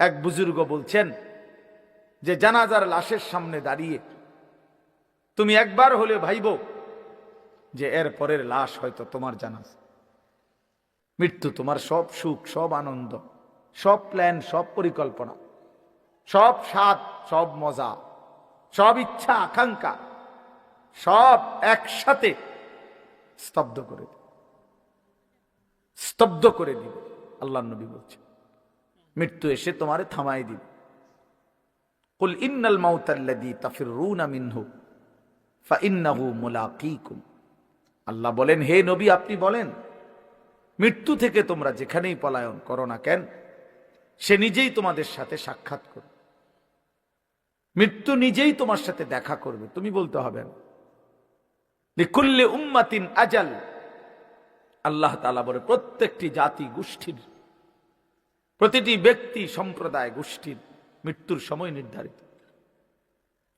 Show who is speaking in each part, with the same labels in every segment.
Speaker 1: এক বুজুর্গ বলছেন যে জানাজার লাশের সামনে দাঁড়িয়ে তুমি একবার হলে ভাইব যে এর পরের লাশ হয়তো তোমার জানাজ। মৃত্যু তোমার সব সুখ, সব আনন্দ, সব প্ল্যান সব পরিকল্পনা, সব স্বাদ, সব মজা, সব ইচ্ছা, আকাঙ্ক্ষা, সব একসাথে স্তব্ধ করে স্তব্ধ করে দিবে আল্লাহ নবী বলছে মৃত্যু এসে তোমারে থামাই দিবে। কুল ইন্নাল মাউতাল্লাযী তাফিরুনা মিনহু, ফাইন্নাহু মুলাকীকুম। আল্লাহ বলেন, হে নবী, আপনি বলেন, মৃত্যু থেকে তোমরা যেখানেই পলায়ন করো না কেন, সে নিজেই তোমাদের সাথে সাক্ষাৎ করবে। মৃত্যু নিজেই তোমার সাথে দেখা করবে, তুমি বলতে হবে না। উম্মাতিন আজাল। আল্লাহ বলে, প্রত্যেকটি জাতি গোষ্ঠীর প্রতিটি ব্যক্তি সম্প্রদায় গোষ্ঠীর মৃত্যুর সময় নির্ধারিত।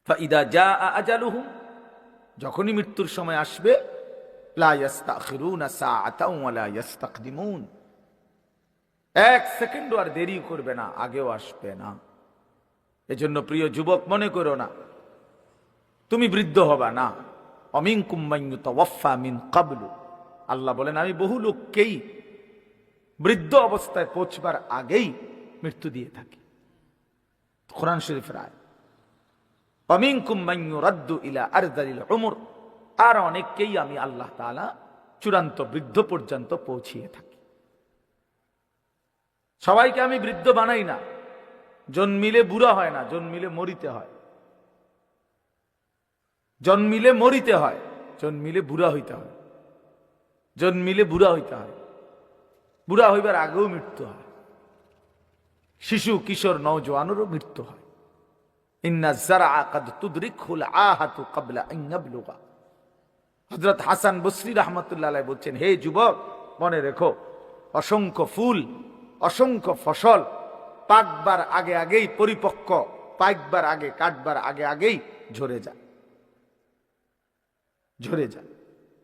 Speaker 1: ফাইদা যা আজালুহুম যখনই মৃত্যুর সময় আসবে এক সেকেন্ডও আর দেরি করবে না, আগেও আসবে না। এজন্য প্রিয় যুবক, মনে করো না, তুমি বৃদ্ধ হবা না। অমিন তাওয়াফা মিন কাবলু আল্লাহ বলেন, আমি বহু লোককেই বৃদ্ধ অবস্থায় পৌঁছবার আগেই মৃত্যু দিয়ে থাকি। কোরআন শরীফের রাদ্দু ইলা আরদালিল উমর। আর অনেককেই আমি আল্লাহ তাআলা চূড়ান্ত বৃদ্ধ পর্যন্ত পৌঁছিয়ে থাকি। সবাইকে আমি বৃদ্ধ বানাই না। জন্মিলে বুড়া হয় না, জন্মিলে মরিতে হয়। জন্মিলে মরিতে হয়, জন্মিলে বুড়া হইতে হয়। জন্মিলে বুড়া হইতে হয়। বুড়া হইবার আগেও মৃত্যু হয়। শিশু, কিশোর, নওজোয়ানেরও মৃত্যু হয়। ইন্না জারা কাদ তুদরিকুল আহাতু ইয়াবলুগা হযরত হাসান বসরি রাহমাতুল্লাহ বলছেন, হে যুবক, মনে রেখো, অসংখ্য ফুল, অসংখ্য ফসল পাকবার আগে আগেই পরিপক্ক, পাকবার আগে, কাটবার আগে আগেই ঝরে যায়। ঝরে যায়।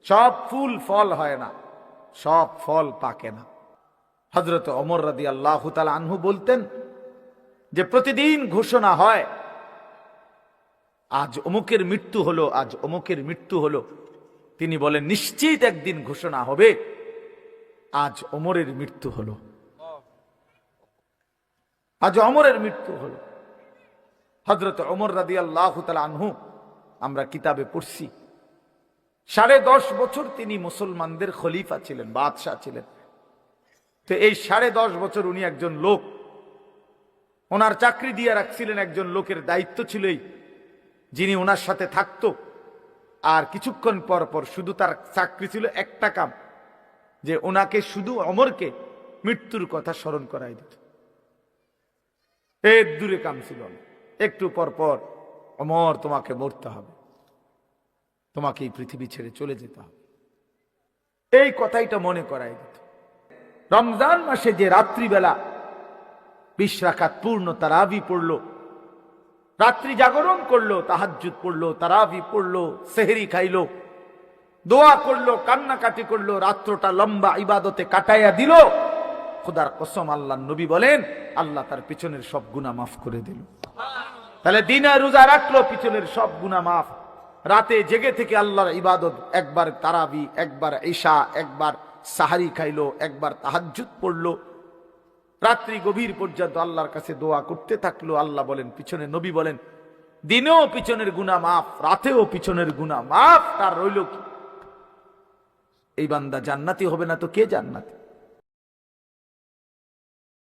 Speaker 1: সব ফুল ফল হয় না, সব ফল পাকে না। হজরত অমর রাদি আল্লাহ আনহু বলতেন যে প্রতিদিন ঘোষণা হয়, আজ অমুকের মৃত্যু হলো, আজ অমুকের মৃত্যু হলো। তিনি বলেন, নিশ্চিত একদিন ঘোষণা হবে, আজ অমরের মৃত্যু হলো। আজ অমরের মৃত্যু হলো। হজরত অমর রাদি আল্লাহ আনহু, আমরা কিতাবে পড়ছি, সাড়ে দশ বছর তিনি মুসলমানদের খলিফা ছিলেন, বাদশাহ ছিলেন। তো এই সাড়ে দশ বছর উনি একজন লোক। ওনার চাকরি দিয়ে রাখছিলেন একজন লোকের দায়িত্ব ছিলই, যিনি ওনার সাথে থাকতো। আর কিছুক্ষণ পর পর শুধু তার চাকরি ছিল একটা কাম, যে ওনাকে শুধু অমরকে মৃত্যুর কথা স্মরণ করাই দিত। এর দূরে কাম ছিল একটু পর পর, অমর, তোমাকে মরতে হবে। তোমাকে এই পৃথিবী ছেড়ে চলে যেতে হবে। এই কথাইটা মনে করাই দিত। রমজান মাসে যে রাত্রিবেলা বিশ রাখাত পূর্ণ তারাবি পড়ল, রাত্রি জাগরণ করল, তাহাজ্জুদ পড়ল, তারাবি পড়ল, সেহেরি খাইলো, দোয়া করল, কান্নাকাটি করল, রাত্রটা লম্বা ইবাদতে কাটাইয়া দিল। খোদার কসম আল্লাহ নবী বলেন, আল্লাহ তার পিছনের সব গুণা মাফ করে দিল। তাহলে দিনে রোজা রাখল, পিছনের সব গুণা মাফ। রাতে জেগে থেকে আল্লাহর ইবাদত, একবার তারাবি, একবার ঈশা, একবার সাহারি খাইলো, একবার তাহাজুত পড়ল। রাত্রি গভীর পর্যন্ত আল্লাহর কাছে দোয়া করতে থাকল। আল্লাহ বলেন, পিছনে নবী বলেন, দিনেও পিছনের গুণা মাফ, রাতেও পিছনের গুণা মাফ, তার রইল কি? এই বান্দা জান্নাতি হবে না তো কে জান্নাতি?